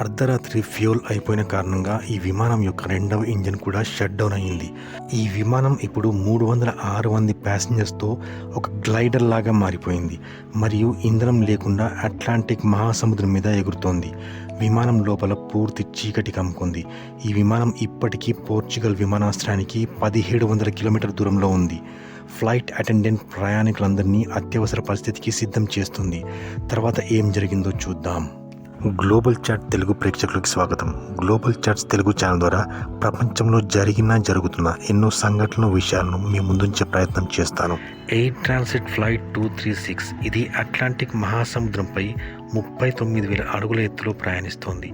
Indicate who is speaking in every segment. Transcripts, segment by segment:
Speaker 1: అర్ధరాత్రి ఫ్యూల్ అయిపోయిన కారణంగా ఈ విమానం యొక్క రెండవ ఇంజిన్ కూడా షట్ డౌన్ అయింది ఈ విమానం ఇప్పుడు మూడు వందల ఆరు మంది ప్యాసింజర్స్తో ఒక గ్లైడర్ లాగా మారిపోయింది. మరియు ఇంధనం లేకుండా అట్లాంటిక్ మహాసముద్రం మీద ఎగురుతోంది. విమానం లోపల పూర్తి చీకటి కమ్ముకుంది. ఈ విమానం ఇప్పటికీ పోర్చుగల్ విమానాశ్రయానికి పదిహేడు వందల కిలోమీటర్ దూరంలో ఉంది. ఫ్లైట్ అటెండెంట్ ప్రయాణికులందరినీ అత్యవసర పరిస్థితికి సిద్ధం చేస్తుంది. తర్వాత ఏం జరిగిందో చూద్దాం. గ్లోబల్ చాట్ తెలుగు ప్రేక్షకులకు స్వాగతం. గ్లోబల్ చాట్స్ తెలుగు ఛానల్ ద్వారా ప్రపంచంలో జరిగిన జరుగుతున్న ఎన్నో సంఘటనల విషయాలను మీ ముందుంచే ప్రయత్నం చేస్తాను. Air transit flight two three six ఇది అట్లాంటిక్ మహాసముద్రంపై ముప్పై తొమ్మిది వేల అడుగుల ఎత్తులో ప్రయాణిస్తోంది.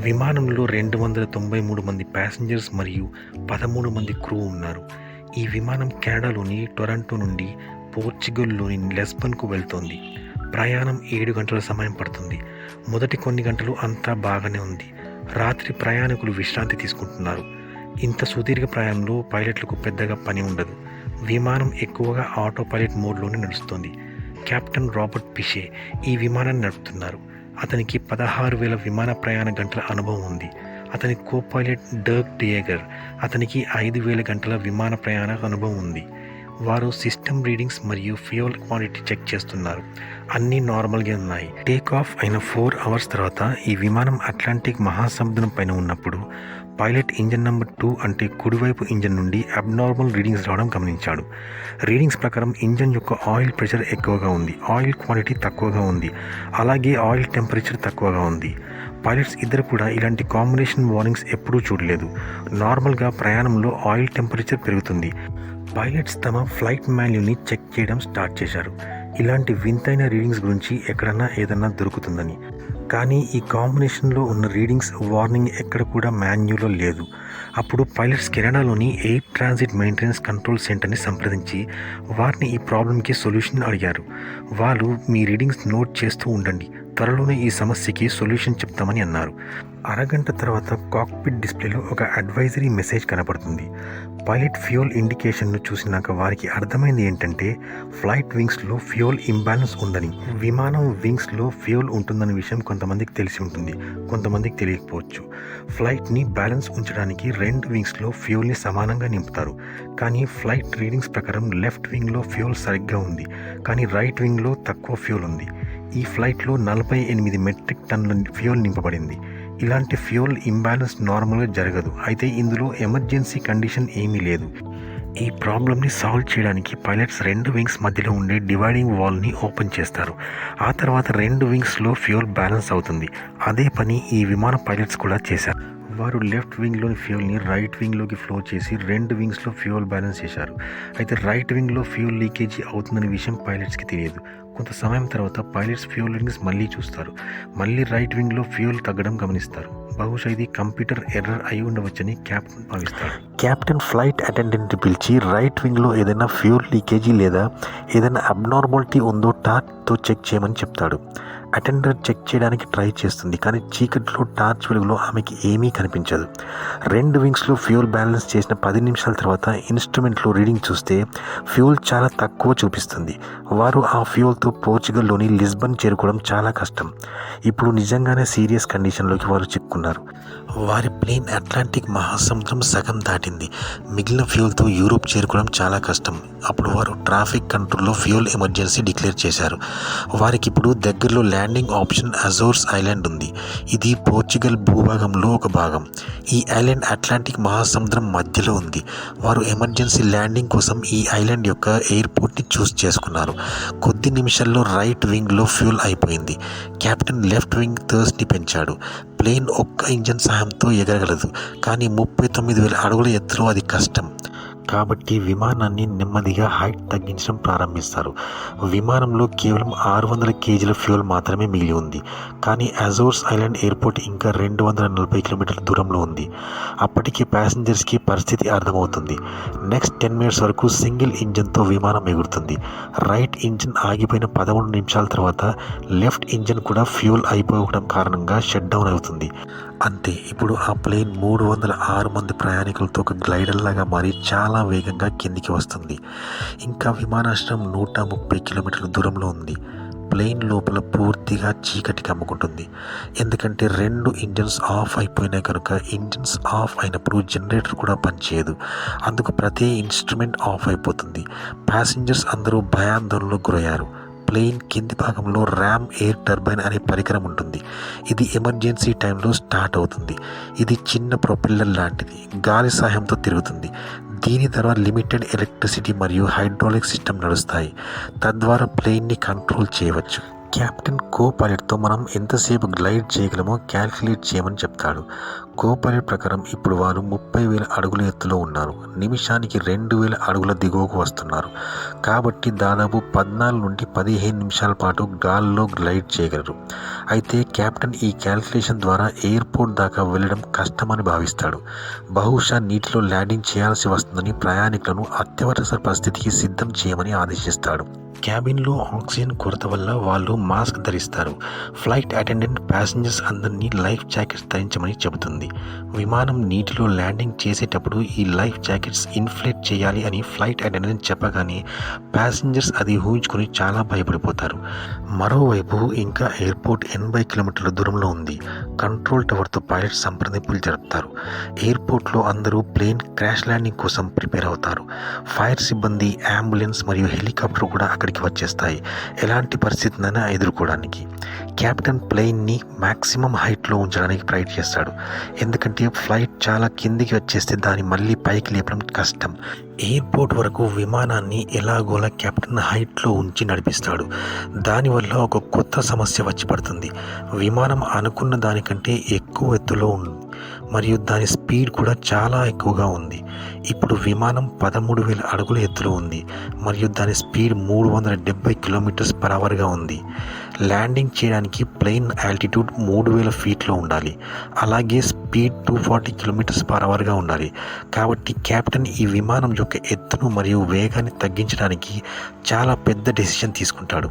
Speaker 1: విమానంలో రెండు వందల తొంభై మూడు మంది ప్యాసింజర్స్ మరియు పదమూడు మంది క్రూ ఉన్నారు. ఈ విమానం కెనడాలోని టొరంటో నుండి పోర్చుగల్లోని లెస్బన్కు వెళ్తోంది. ప్రయాణం ఏడు గంటల సమయం పడుతుంది. మొదటి కొన్ని గంటలు అంతా బాగానే ఉంది. రాత్రి ప్రయాణికులు విశ్రాంతి తీసుకుంటున్నారు. ఇంత సుదీర్ఘ ప్రయాణంలో పైలట్లకు పెద్దగా పని ఉండదు. విమానం ఎక్కువగా ఆటో పైలట్ మోడ్లోనే నడుస్తుంది. కెప్టెన్ రాబర్ట్ పిషే ఈ విమానాన్ని నడుపుతున్నారు. అతనికి పదహారు వేల విమాన ప్రయాణ గంటల అనుభవం ఉంది. అతని కో పైలట్ డర్క్ డియేగర్ అతనికి ఐదు వేల గంటల విమాన ప్రయాణ అనుభవం ఉంది. వారు సిస్టమ్ రీడింగ్స్ మరియు ఫ్యూయల్ క్వాంటిటీ చెక్ చేస్తున్నారు. అన్నీ నార్మల్గా ఉన్నాయి. టేక్ ఆఫ్ అయిన ఫోర్ అవర్స్ తర్వాత ఈ విమానం అట్లాంటిక్ మహాసముద్రం పైన ఉన్నప్పుడు పైలట్ ఇంజన్ నెంబర్ టూ అంటే కుడివైపు ఇంజన్ నుండి అబ్నార్మల్ రీడింగ్స్ రావడం గమనించాడు. రీడింగ్స్ ప్రకారం ఇంజన్ యొక్క ఆయిల్ ప్రెషర్ ఎక్కువగా ఉంది. ఆయిల్ క్వాంటిటీ తక్కువగా ఉంది. అలాగే ఆయిల్ టెంపరేచర్ తక్కువగా ఉంది. పైలట్స్ ఇద్దరు కూడా ఇలాంటి కాంబినేషన్ వార్నింగ్స్ ఎప్పుడూ చూడలేదు. నార్మల్గా ప్రయాణంలో ఆయిల్ టెంపరేచర్ పెరుగుతుంది. పైలట్స్ తమ ఫ్లైట్ మాన్యుల్ని చెక్ చేయడం స్టార్ట్ చేశారు. ఇలాంటి వింతైన రీడింగ్స్ గురించి ఎక్కడన్నా ఏదన్నా దొరుకుతుందని. కానీ ఈ కాంబినేషన్లో ఉన్న రీడింగ్స్ వార్నింగ్ ఎక్కడ కూడా మాన్యులో లేదు. అప్పుడు పైలట్స్ కెనడాలోని ఎయిర్ ట్రాన్సిట్ మెయింటెనెన్స్ కంట్రోల్ సెంటర్ని సంప్రదించి వారిని ఈ ప్రాబ్లంకి సొల్యూషన్ అడిగారు. వాళ్ళు మీ రీడింగ్స్ నోట్ చేస్తూ ఉండండి. త్వరలోనే ఈ సమస్యకి సొల్యూషన్ చెప్తామని అన్నారు. అరగంట తర్వాత కాక్పిట్ డిస్ప్లేలో ఒక అడ్వైజరీ మెసేజ్ కనపడుతుంది. పైలట్ ఫ్యూయల్ ఇండికేషన్ను చూసినాక వారికి అర్థమైంది ఏంటంటే ఫ్లైట్ వింగ్స్లో ఫ్యూయల్ ఇంబ్యాలెన్స్ ఉందని విమానం వింగ్స్లో ఫ్యూయల్ ఉంటుందనే విషయం కొంతమందికి తెలిసి ఉంటుంది కొంతమందికి తెలియకపోవచ్చు. ఫ్లైట్ని బ్యాలెన్స్ ఉంచడానికి రెండు వింగ్స్లో ఫ్యూయల్ని సమానంగా నింపుతారు. కానీ ఫ్లైట్ రీడింగ్స్ ప్రకారం లెఫ్ట్ వింగ్లో ఫ్యూయల్ సరిగ్గా ఉంది కానీ రైట్ వింగ్లో తక్కువ ఫ్యూయల్ ఉంది. ఈ ఫ్లైట్లో నలభై ఎనిమిది మెట్రిక్ టన్నుల ఫ్యూయల్ నింపబడింది. ఇలాంటి ఫ్యూయల్ ఇంబ్యాలెన్స్ నార్మల్గా జరగదు. అయితే ఇందులో ఎమర్జెన్సీ కండిషన్ ఏమీ లేదు. ఈ ప్రాబ్లమ్ని సాల్వ్ చేయడానికి పైలట్స్ రెండు వింగ్స్ మధ్యలో ఉండే డివైడింగ్ వాల్ని ఓపెన్ చేస్తారు. ఆ తర్వాత రెండు వింగ్స్లో ఫ్యూయల్ బ్యాలెన్స్ అవుతుంది. అదే పని ఈ విమాన పైలట్స్ కూడా చేశారు. వారు లెఫ్ట్ వింగ్లోని ఫ్యూయల్ని రైట్ వింగ్లోకి ఫ్లో చేసి రెండు వింగ్స్లో ఫ్యూయల్ బ్యాలెన్స్ చేశారు. అయితే రైట్ వింగ్లో ఫ్యూయల్ లీకేజీ అవుతుందనే విషయం పైలట్స్కి తెలియదు. కొంత సమయం తర్వాత పైలట్స్ ఫ్యూల్ రింగ్స్ మళ్ళీ చూస్తారు. మళ్ళీ రైట్ వింగ్లో ఫ్యూయల్ తగ్గడం గమనిస్తారు. బహుశా ఇది కంప్యూటర్ ఎర్రర్ అయి ఉండవచ్చని క్యాప్టెన్ భావిస్తాడు. కెప్టెన్ ఫ్లైట్ అటెండెంట్ పిలిచి రైట్ వింగ్లో ఏదైనా ఫ్యూల్ లీకేజీ లేదా ఏదైనా అబ్నార్మాలిటీ ఉందో టార్ట్తో చెక్ చేయమని చెప్తాడు. అటెండర్ చెక్ చేయడానికి ట్రై చేస్తుంది కానీ చీకట్లో టార్చ్ వెలుగులో ఆమెకి ఏమీ కనిపించదు. రెండు వింగ్స్లో ఫ్యూల్ బ్యాలెన్స్ చేసిన పది నిమిషాల తర్వాత ఇన్స్ట్రుమెంట్లో రీడింగ్ చూస్తే ఫ్యూల్ చాలా తక్కువ చూపిస్తుంది. వారు ఆ ఫ్యూల్తో పోర్చుగల్లోని లిస్బన్ చేరుకోవడం చాలా కష్టం. ఇప్పుడు నిజంగానే సీరియస్ కండిషన్లోకి వారు చిక్కున్నారు. వారి ప్లేన్ అట్లాంటిక్ మహాసముద్రం సగం దాటింది. మిగిలిన ఫ్యూల్తో యూరోప్ చేరుకోవడం చాలా కష్టం. అప్పుడు వారు ట్రాఫిక్ కంట్రోల్లో ఫ్యూల్ ఎమర్జెన్సీ డిక్లేర్ చేశారు. వారికి ఇప్పుడు దగ్గరలో ల్యాండింగ్ ఆప్షన్ అజోర్స్ ఐలాండ్ ఉంది. ఇది పోర్చుగల్ భూభాగంలో ఒక భాగం. ఈ ఐలాండ్ అట్లాంటిక్ మహాసముద్రం మధ్యలో ఉంది. వారు ఎమర్జెన్సీ ల్యాండింగ్ కోసం ఈ ఐలాండ్ యొక్క ఎయిర్పోర్ట్ని చూస్ చేసుకున్నారు. కొద్ది నిమిషాల్లో రైట్ వింగ్లో ఫ్యూల్ అయిపోయింది. కెప్టెన్ లెఫ్ట్ వింగ్ థర్స్ని పెంచాడు. ప్లేన్ ఒక్క ఇంజన్ సహాయంతో ఎగరగలదు. కానీ ముప్పై తొమ్మిది వేల అడుగుల ఎత్తులో అది కష్టం. కాబట్టి విమానాన్ని నెమ్మదిగా హైట్ తగ్గించడం ప్రారంభిస్తారు. విమానంలో కేవలం ఆరు వందల కేజీల ఫ్యూయల్ మాత్రమే మిగిలి ఉంది. కానీ అజోర్స్ ఐలాండ్ ఎయిర్పోర్ట్ ఇంకా రెండు వందల నలభై కిలోమీటర్ల దూరంలో ఉంది. అప్పటికి ప్యాసింజర్స్కి పరిస్థితి అర్థమవుతుంది. నెక్స్ట్ టెన్ మినిట్స్ వరకు సింగిల్ ఇంజన్తో విమానం ఎగురుతుంది. రైట్ ఇంజిన్ ఆగిపోయిన పదమూడు నిమిషాల తర్వాత లెఫ్ట్ ఇంజిన్ కూడా ఫ్యూల్ అయిపోవడం కారణంగా షట్ డౌన్ అవుతుంది. అంతే ఇప్పుడు ఆ ప్లేన్ మూడు వందల ఆరు మంది ప్రయాణికులతో ఒక గ్లైడర్లాగా మారి చాలా వేగంగా కిందికి వస్తుంది. ఇంకా విమానాశ్రయం నూట ముప్పై కిలోమీటర్ల దూరంలో ఉంది. ప్లేన్ లోపల పూర్తిగా చీకటి కమ్ముకుంటుంది ఎందుకంటే రెండు ఇంజన్స్ ఆఫ్ అయిపోయినాయి కనుక ఇంజన్స్ ఆఫ్ అయినప్పుడు జనరేటర్ కూడా పనిచేయదు. అందుకు ప్రతి ఇన్స్ట్రుమెంట్ ఆఫ్ అయిపోతుంది. ప్యాసింజర్స్ అందరూ భయాందోళనకు గురయ్యారు. ప్లేన్ కింది భాగంలో ర్యామ్ ఎయిర్ టర్బైన్ అనే పరికరం ఉంటుంది. ఇది ఎమర్జెన్సీ టైంలో స్టార్ట్ అవుతుంది. ఇది చిన్న ప్రొపెల్లర్ లాంటిది. గాలి సహాయంతో తిరుగుతుంది. దీని ద్వారా లిమిటెడ్ ఎలక్ట్రిసిటీ మరియు హైడ్రాలిక్ సిస్టమ్ నడుస్తాయి. తద్వారా ప్లేన్ని కంట్రోల్ చేయవచ్చు. కెప్టెన్ కో పైలట్తో మనం ఎంతసేపు గ్లైడ్ చేయగలమో క్యాల్కులేట్ చేయమని చెప్తాడు. కో పైలట్ ప్రకారం ఇప్పుడు వారు ముప్పై వేల అడుగుల ఎత్తులో ఉన్నారు. నిమిషానికి రెండు వేల అడుగుల దిగువకు వస్తున్నారు. కాబట్టి దాదాపు పద్నాలుగు నుండి పదిహేను నిమిషాల పాటు గాల్లో గ్లైడ్ చేయగలరు. అయితే కెప్టెన్ ఈ క్యాల్కులేషన్ ద్వారా ఎయిర్పోర్ట్ దాకా వెళ్ళడం కష్టమని భావిస్తాడు. బహుశా నీటిలో ల్యాండింగ్ చేయాల్సి వస్తుందని ప్రయాణికులను అత్యవసర పరిస్థితికి సిద్ధం చేయమని ఆదేశిస్తాడు. క్యాబిన్లో ఆక్సిజన్ కొరత వల్ల వాళ్ళు మాస్క్ ధరిస్తారు. ఫ్లైట్ అటెండెంట్ ప్యాసింజర్స్ అందరినీ లైఫ్ జాకెట్స్ ధరించమని చెబుతుంది. విమానం నీటిలో ల్యాండింగ్ చేసేటప్పుడు ఈ లైఫ్ జాకెట్స్ ఇన్ఫ్లేట్ చేయాలి అని ఫ్లైట్ అటెండెంట్ చెప్పగానే ప్యాసింజర్స్ అది ఊహించుకొని చాలా భయపడిపోతారు. మరోవైపు ఇంకా ఎయిర్పోర్ట్ ఎనభై కిలోమీటర్ల దూరంలో ఉంది. కంట్రోల్ టవర్తో పైలట్ సంప్రదింపులు జరుపుతారు. ఎయిర్పోర్ట్లో అందరూ ప్లేన్ క్రాష్ ల్యాండింగ్ కోసం ప్రిపేర్ అవుతారు. ఫైర్ సిబ్బంది అంబులెన్స్ మరియు హెలికాప్టర్ కూడా అక్కడ అక్కడికి వచ్చేస్తాయి. ఎలాంటి పరిస్థితినైనా ఎదుర్కోవడానికి. కెప్టెన్ ప్లెయిన్ని మ్యాక్సిమం హైట్లో ఉంచడానికి ప్రయత్నం చేస్తాడు ఎందుకంటే ఫ్లైట్ చాలా కిందికి వచ్చేస్తే దాన్ని మళ్ళీ పైకి లేపడం కష్టం. ఎయిర్పోర్ట్ వరకు విమానాన్ని ఎలాగోలా కెప్టెన్ హైట్లో ఉంచి నడిపిస్తాడు. దానివల్ల ఒక కొత్త సమస్య వచ్చి పడుతుంది. విమానం అనుకున్న దానికంటే ఎక్కువ ఎత్తులో ఉంది మరియు దాని స్పీడ్ కూడా చాలా ఎక్కువగా ఉంది. ఇప్పుడు విమానం పదమూడు వేల అడుగుల ఎత్తులో ఉంది మరియు దాని స్పీడ్ మూడు వందల డెబ్బై కిలోమీటర్స్ పర్ అవర్గా ఉంది. ల్యాండింగ్ చేయడానికి ప్లెయిన్ ఆల్టిట్యూడ్ మూడు వేల ఫీట్లో ఉండాలి. అలాగే speed two forty kilometres per అవర్గా ఉండాలి. కాబట్టి కెప్టెన్ ఈ విమానం యొక్క ఎత్తును మరియు వేగాన్ని తగ్గించడానికి చాలా పెద్ద డెసిషన్ తీసుకుంటాడు.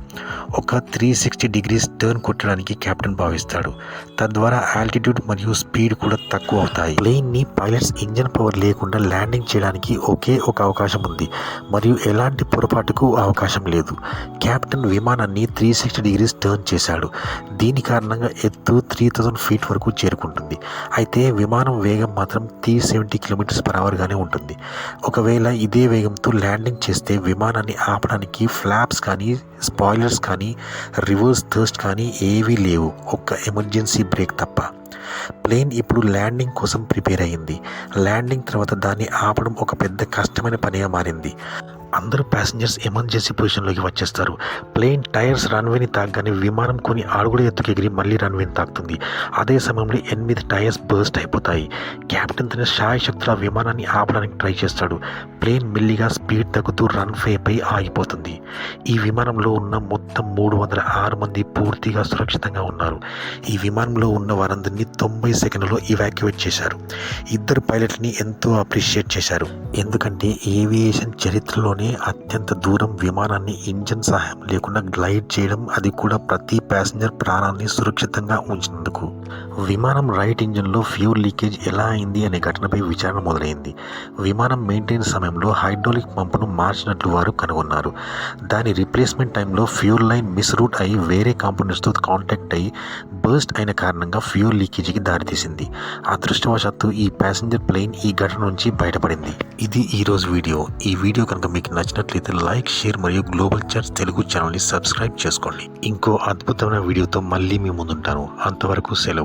Speaker 1: ఒక త్రీ సిక్స్టీ డిగ్రీస్ టర్న్ కొట్టడానికి కెప్టెన్ భావిస్తాడు. తద్వారా ఆల్టిట్యూడ్ మరియు స్పీడ్ కూడా తక్కువ అవుతాయి. ప్లెయిన్ని పైలట్స్ ఇంజన్ పవర్ లేకుండా ల్యాండింగ్ చేయడానికి ఒకే ఒక అవకాశం ఉంది. మరియు ఎలాంటి పొరపాటుకు అవకాశం లేదు. కెప్టెన్ విమానాన్ని త్రీ సిక్స్టీ డిగ్రీస్ టర్న్ చేశాడు. దీని కారణంగా ఎత్తు త్రీ థౌజండ్ ఫీట్ వరకు చేరుకుంటుంది. అయితే విమానం వేగం మాత్రం త్రీ సెవెంటీ కిలోమీటర్స్ పర్ అవర్గానే ఉంటుంది. ఒకవేళ ఇదే వేగంతో ల్యాండింగ్ చేస్తే విమానాన్ని ఆపడానికి ఫ్లాప్స్ కానీ స్పాయిలర్స్ కానీ రివర్స్ థర్స్ట్ కానీ ఏవీ లేవు. ఒక్క ఎమర్జెన్సీ బ్రేక్ తప్ప. ప్లేన్ ఇప్పుడు ల్యాండింగ్ కోసం ప్రిపేర్ అయింది. ల్యాండింగ్ తర్వాత దాన్ని ఆపడం ఒక పెద్ద కష్టమైన పనిగా మారింది. అందరూ ప్యాసింజర్స్ ఎమర్జెన్సీ పొజిషన్లోకి వచ్చేస్తారు. ప్లేన్ టైర్స్ రన్వేని తాగగానే విమానం కొన్ని ఆడుగుడ ఎత్తుకు ఎగిరి మళ్ళీ రన్వేని తాకుతుంది. అదే సమయంలో ఎనిమిది టైర్స్ బర్స్ట్ అయిపోతాయి. క్యాప్టెన్ తన శాయ శక్తుల విమానాన్ని ఆపడానికి ట్రై చేస్తాడు. ప్లేన్ మెల్లిగా స్పీడ్ తగ్గుతూ రన్వేపై ఆగిపోతుంది. ఈ విమానంలో ఉన్న మొత్తం మూడు వందల ఆరు మంది పూర్తిగా సురక్షితంగా ఉన్నారు. ఈ విమానంలో ఉన్న వారందరినీ తొంభై సెకండ్లలో ఇవాక్యువేట్ చేశారు. ఇద్దరు పైలట్ని ఎంతో అప్రిషియేట్ చేశారు. ఎందుకంటే ఏవియేషన్ చరిత్రలోనే అత్యంత దూరం విమానాన్ని ఇంజన్ సహాయం లేకుండా గ్లైడ్ చేయడం అది కూడా ప్రతి ప్యాసింజర్ ప్రాణాన్ని సురక్షితంగా ఉంచినందుకు. విమానం రైట్ ఇంజన్లో ఫ్యూల్ లీకేజ్ ఎలా అయింది అనే ఘటనపై విచారణ మొదలైంది. విమానం మెయింటెనెన్స్ సమయంలో హైడ్రాలిక్ పంపును మార్చినట్లు వారు కనుగొన్నారు. దాని రీప్లేస్మెంట్ టైంలో ఫ్యూల్ లైన్ మిస్ రూట్ అయి వేరే కాంపోనెంట్స్తో కాంటాక్ట్ అయి బర్స్ట్ అయిన కారణంగా ఫ్యూల్ లీకేజీకి దారితీసింది. అదృష్టవశాత్తు ఈ ప్యాసింజర్ ప్లేన్ ఈ ఘటన నుంచి బయటపడింది. ఇది ఈరోజు వీడియో. ఈ వీడియో కనుక మీకు నచ్చినట్లయితే లైక్ షేర్ మరియు గ్లోబల్ చర్చ్ తెలుగు ఛానల్ని సబ్స్క్రైబ్ చేసుకోండి. ఇంకో అద్భుతమైన వీడియోతో మళ్ళీ మీ ముందుంటాను. అంతవరకు సెలవు.